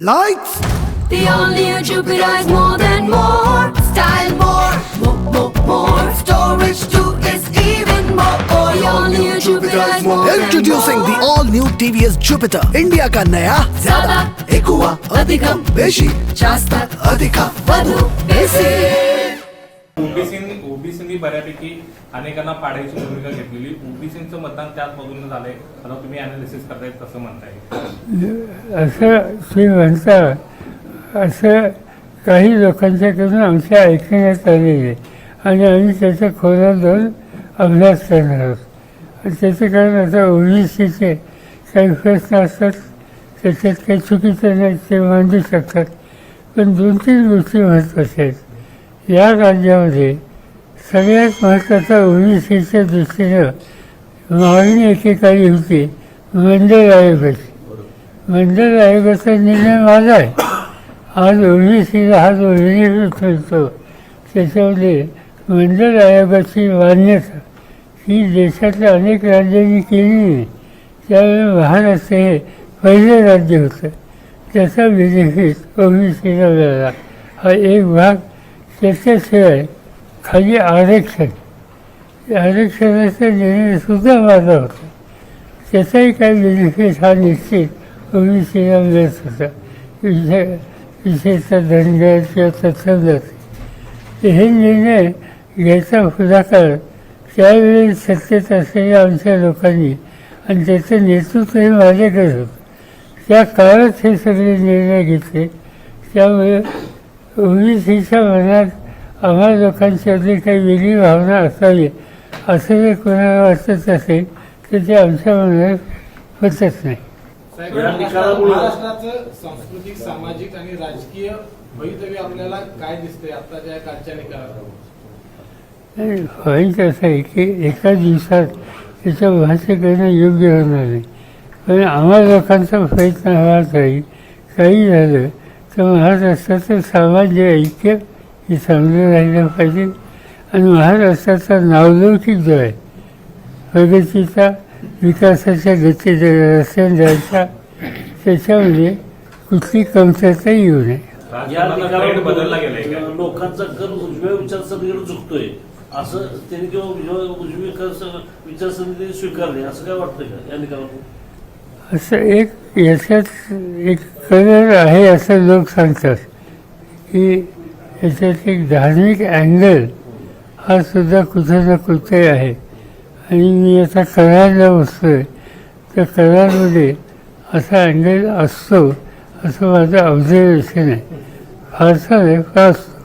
Lights! The all-new Jupiter is more than more. Style more, more, more, more. Storage too is even more. The all-new Jupiter is more than Introducing the more. all-new TVS Jupiter, India का नया ज्यादा एकुआ अधिकम बेशी जास्त अधिका વધુ ओबीसीनी बऱ्यापैकी अनेकांना पाडायची भूमिका घेतलेली. ओबीसीचं मतदान त्याच मधून झालंय. आता तुम्ही अनालिसिस करताय तसं म्हणताय. असं तुम्ही म्हणता असं काही लोकांच्याकडून आमच्या ऐकण्यात आलेले आणि आम्ही त्याचा खोलात जाऊन अभ्यास करणार आहोत. आणि त्याचं कारण आता ओबीसीचे काही प्रश्न असतात त्याच्यात काही चुकीचं नाही ते मांडू शकतात. पण दोन तीन गोष्टी महत्त्वाच्या आहेत. या राज्यामध्ये सगळ्यात महत्त्वाचा ओबीसीच्या दृष्टीनं मागणी एकेकाळी होती मंडळ आयोगाची. मंडळ आयोगाचा निर्णय माझा आहे. आज ओबीसीला हा जो निर्णय ठरतो त्याच्यामध्ये मंडळ आयोगाची मान्यता ही देशातल्या अनेक राज्यांनी केली नाही. त्यावेळी महाराष्ट्र हे पहिलं राज्य होतं. त्याचा बेनिफिट ओबीसीला मिळाला. हा एक भाग त्याच्याशिवाय खाली आरक्षण आरक्षणाचा निर्णयसुद्धा माझा होता त्याचाही काही बेनिफिट हा निश्चित ओबीसीला मिळत होता विषय विशेषतः धनगर किंवा तत्समजात हे निर्णय घ्यायचा पुढाकार त्यावेळी सत्तेत असलेल्या आमच्या लोकांनी आणि त्याचं नेतृत्वही माझ्याकडे होतं. त्या काळात हे सगळे निर्णय घेतले. त्यामुळे ओबीसीच्या मनात आम्हा लोकांच्यातली काही वेगळी भावना असावी असं जर कोणाला वाटत असेल तर ते आमच्या मनात होतच नाही. महाराष्ट्राचं सांस्कृतिक सामाजिक आणि राजकीय भवितव्य आपल्याला काय दिसतंय आताच्या या कालच्या निकालात पॉईंट असं आहे की एका दिवसात त्याचं भाष्य करणं योग्य होणार नाही. पण आम्हा लोकांचा प्रयत्न हवाच राहील काही झालं तर महाराष्ट्राचं सामान्य ऐक्य हे चांगलं राहिलं पाहिजे. आणि महाराष्ट्राचा नावलौकिक जो आहे प्रगतीचा विकासाच्या गतीचा रस्त्याने जायचा त्याच्यामध्ये कुठली कमतरता येऊ नये. लोकांचा कल उजव्या विचारसरणीकडे झुकतोय. असं त्यांनी किंवा उजवी विचार- विचारसरणी स्वीकारली. असं काय वाटतंय का या असं एक याच्यात एक कलर आहे असं लोक सांगतात की याच्यात एक धार्मिक अँगल हा सुद्धा कुठे ना कुठे आहे. आणि मी आता करारला बसतोय. तर करारमध्ये असा अँगल असतो असं माझं ऑब्झर्वेशन आहे. फारसा नाही फार असतो.